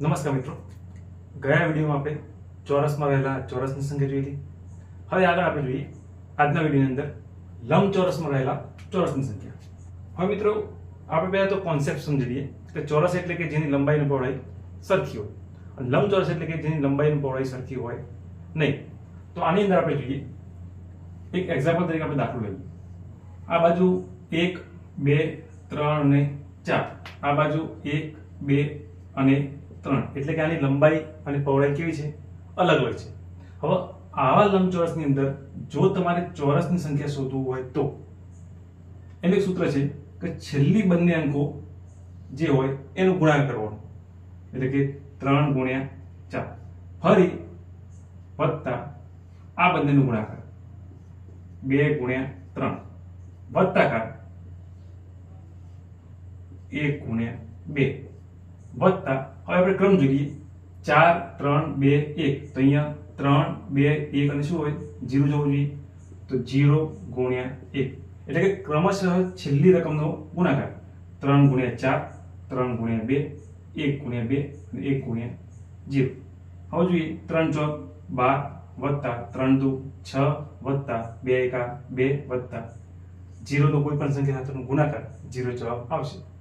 નમસ્કાર મિત્રો. ગયા વિડીયોમાં આપણે ચોરસમાં રહેલા ચોરસની સંખ્યા જોઈ હતી. હવે આગળ આપણે જોઈએ આજના વિડીયોની અંદર લંબચોરસમાં રહેલા ચોરસની સંખ્યા. હવે મિત્રો, આપણે પહેલાં તો કોન્સેપ્ટ સમજી લઈએ કે ચોરસ એટલે કે જેની લંબાઈ અને પહોળાઈ સરખી હોય. અને લંબચોરસ એટલે કે જેની લંબાઈ અને પહોળાઈ સરખી હોય નહીં. તો આની અંદર આપણે જોઈએ, એક એક્ઝામ્પલ તરીકે આપણે દાખલો લઈએ. આ બાજુ એક, બે, ત્રણ અને ચાર. આ બાજુ એક, બે અને ત્રણ. એટલે કે આની લંબાઈ અને પહોળાઈ કેવી છે? અલગ હોય છે. હવે આવા લંબચોરસની અંદર જો તમારે ચોરસની સંખ્યા શોધવું હોય તો. એનું એક સૂત્ર છે કે છેલ્લી બંને અંકો જે હોય એનો ગુણાકાર કરવાનો. એટલે કે ત્રણ ગુણ્યા ચાર. ફરી વત્તા આ બંનેનું ગુણાકાર. બે ગુણ્યા ત્રણ. વત્તાકાર. એક ગુણ્યા બે. વત્તા, હવે આપણે ક્રમ જોઈએ. ચાર, ત્રણ, બે, એક. તો અહીંયા ત્રણ, બે, એક અને શું હોય? જીરો જવું જોઈએ. તો જીરો ગુણ્યા એક. એટલે કે ક્રમશઃ છેલ્લી રકમનો ગુણાકાર. ત્રણ ગુણ્યા ચાર, ત્રણ ગુણ્યા બે, એક ગુણ્યા બે અને એક ગુણ્યા જીરો. હવે જોઈએ, ત્રણ ચોક, બાર વત્તા ત્રણ દુ, છ વત્તા બે એકા, બે વત્તા. જીરોનો કોઈ પણ સંખ્યા સાથેનો ગુણાકાર, જીરો જવાબ આવશે.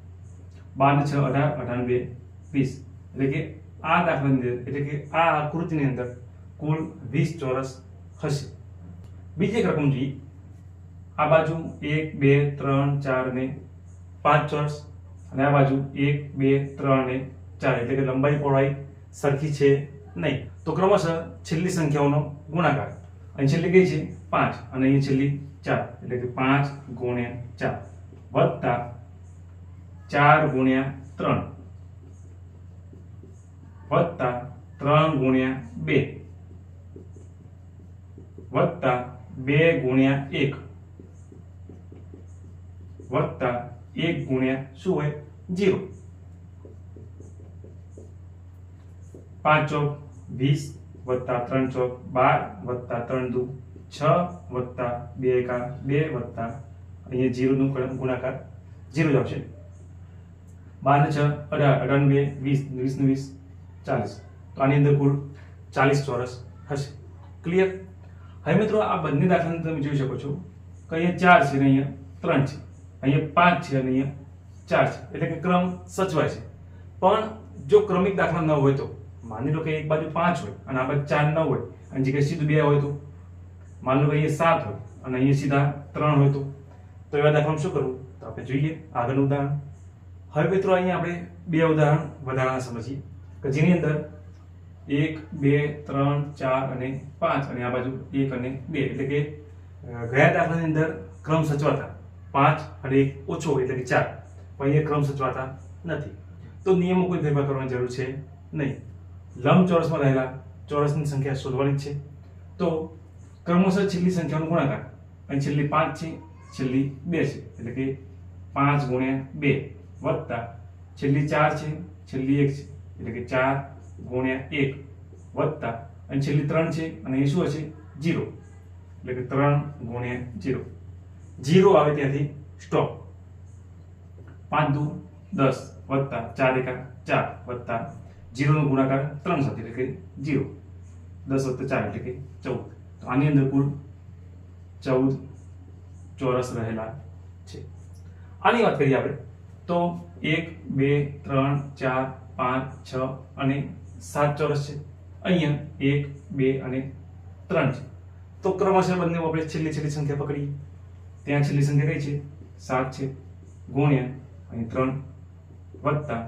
બાર છ અઢાર અઢાર બે વીસ. એટલે કે આ દાખલાની અંદર, એટલે કે આ આકૃતિની અંદર કુલ વીસ ચોરસ હશે. બીજી એક રકમ જોઈએ. આ બાજુ એક, બે, ત્રણ, ચાર ને પાંચ ચોરસ. અને આ બાજુ એક, બે, ત્રણ ને ચાર. એટલે કે લંબાઈ પહોળાઈ સરખી છે નહીં. તો ક્રમશઃ છેલ્લી સંખ્યાઓનો ગુણાકાર. અહીં છેલ્લી કઈ છે? પાંચ. અને અહીં છેલ્લી ચાર. એટલે કે પાંચ ગુણ્યા ચાર વત્તા ચાર ગુણ્યા ત્રણ. વત્તા ત્રણ ગુણ્યા બે. વત્તા બે ગુણ્યા એક. વત્તા એક ગુણ્યા શું હોય? જીરો. પાંચ વીસ વત્તા ત્રણ ચોક બાર વત્તા ત્રણ દુ છ વત્તા બે એકા બે વત્તા અહીંયા જીરોનું ગુણાકાર, જીરો જ આવશે. બાર ને છ, અઢાર અઢાર ને બે, વીસ વીસ ને વીસ, ચાલીસ. તો આની અંદર કુલ ચાલીસ ચોરસ હશે. ક્લિયર હવે મિત્રો, આ બંને દાખલાને તમે જોઈ શકો છો કે અહીંયા ચાર છે અને અહીંયા ત્રણ છે. અહીંયા પાંચ છે અને અહીંયા ચાર છે. એટલે કે ક્રમ સચવાય છે. પણ જો ક્રમિક દાખલા ન હોય તો, માની લો કે એક બાજુ પાંચ હોય અને આ બાજુ ચાર ન હોય, અને જે કે સીધું બે હોય તો? માની લો કે અહીંયા સાત હોય અને અહીંયા સીધા ત્રણ હોય તો? તો એવા દાખલામાં શું કરવું? તો આપણે જોઈએ આગળનું ઉદાહરણ. હવે મિત્રો, અહીંયા આપણે બે ઉદાહરણ વધારાના સમજીએ. કે જેની અંદર એક, બે, ત્રણ, ચાર અને પાંચ અને આ બાજુ એક અને બે. એટલે કે ગયા દાખલાની અંદર ક્રમ સચવાતા. પાંચ અને એક ઓછો એટલે કે ચાર. પણ અહીંયા ક્રમ સચવાતા નથી. તો નિયમો કોઈ ફેરફાર કરવાની જરૂર છે નહીં. લંબચોરસમાં રહેલા ચોરસની સંખ્યા શોધવાની છે. તો ક્રમશઃ છેલ્લી સંખ્યાનો ગુણાકાર. અહીં છેલ્લી પાંચ છે, છેલ્લી બે છે. એટલે કે પાંચ ગુણ્યા બે. વત્તા છેલ્લી ચાર છે, છેલ્લી એક છે, એટલે કે ચાર ગુણ્યા એક વત્તા અને છેલ્લી ત્રણ છે અને એ શું હશે? જીરો એટલે કે ત્રણ ગુણ્યા જીરો જીરો આવે ત્યાંથી સ્ટોપ પાંચ દુ દસ વત્તા ચાર એકા ચાર વત્તા જીરોનો ગુણાકાર ત્રણ સાથે, એટલે કે જીરો દસ વત્તા ચાર, એટલે કે ચૌદ. તો આની અંદર કુલ ચૌદ ચોરસ રહેલા છે. આની વાત કરીએ આપણે. તો એક, બે, ત્રણ, ચાર, પાંચ, છ અને સાત ચોરસ છે. અહીંયા એક, બે અને ત્રણ છે. તો ક્રમશઃ બંને આપણે છેલ્લી છેલ્લી સંખ્યા પકડીએ. ત્યાં છેલ્લી સંખ્યા કઈ છે? સાત છે. ગુણ્યા અહીં ત્રણ વત્તા.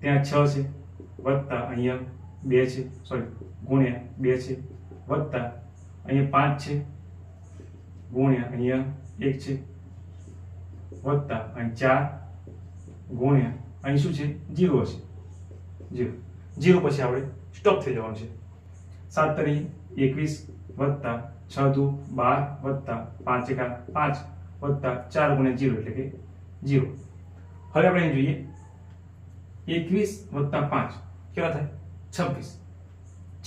ત્યાં છ છે. વત્તા અહીંયા બે છે. સોરી ગુણ્યા બે છે. વત્તા અહીંયા પાંચ છે. ગુણ્યા અહીંયા એક છે. વત્તા અહીં ચાર ગુણ્યા. અહીં શું છે? જીરો હશે. જીરો. જીરો પછી આપણે સ્ટોપ થઈ જવાનું છે. સાત તરી એકવીસ વત્તા છ દુ બાર વત્તા પાંચ એકા પાંચ વત્તા ચાર ગુણ્યા જીરો એટલે કે જીરો. હવે આપણે અહીં જોઈએ. એકવીસ વત્તા પાંચ કેટલા થાય? છવ્વીસ.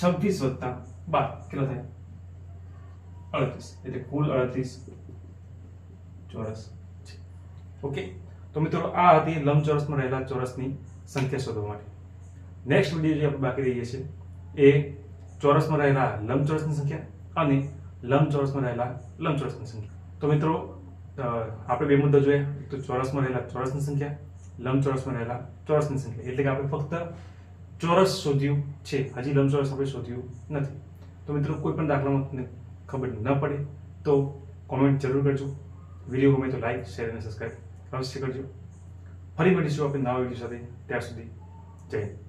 છવ્વીસ વત્તા બાર કેટલા થાય? અડત્રીસ. એટલે કુલ અડત્રીસ ચોરસ ઓકે? તો મિત્રો, આ હતી લંબચોરસમાં રહેલા ચોરસની સંખ્યા શોધવા માટે. નેક્સ્ટ વીડિયો જે આપણે બાકી રહીએ છીએ, એ ચોરસમાં રહેલા લંબચોરસની સંખ્યા અને લંબચોરસમાં રહેલા લંબચોરસની સંખ્યા. તો મિત્રો આપણે બે મુદ્દા જોઈએ તો ચોરસમાં રહેલા ચોરસની સંખ્યા, લંબચોરસમાં રહેલા ચોરસની સંખ્યા. એટલે કે આપણે ફક્ત ચોરસ શોધ્યું છે. હજી લંબચોરસ આપણે શોધ્યું નથી. તો મિત્રો, કોઈ પણ દાખલામાં ખબર ન પડે, તો કોમેન્ટ જરૂર કરજો. વીડિયો ગમે તો લાઈક શેર અને સબસ્ક્રાઈબ અવશ્ય કરજો. ફરી મળીશું આપણે નવા વીડિયો સાથે. ત્યાર સુધી જય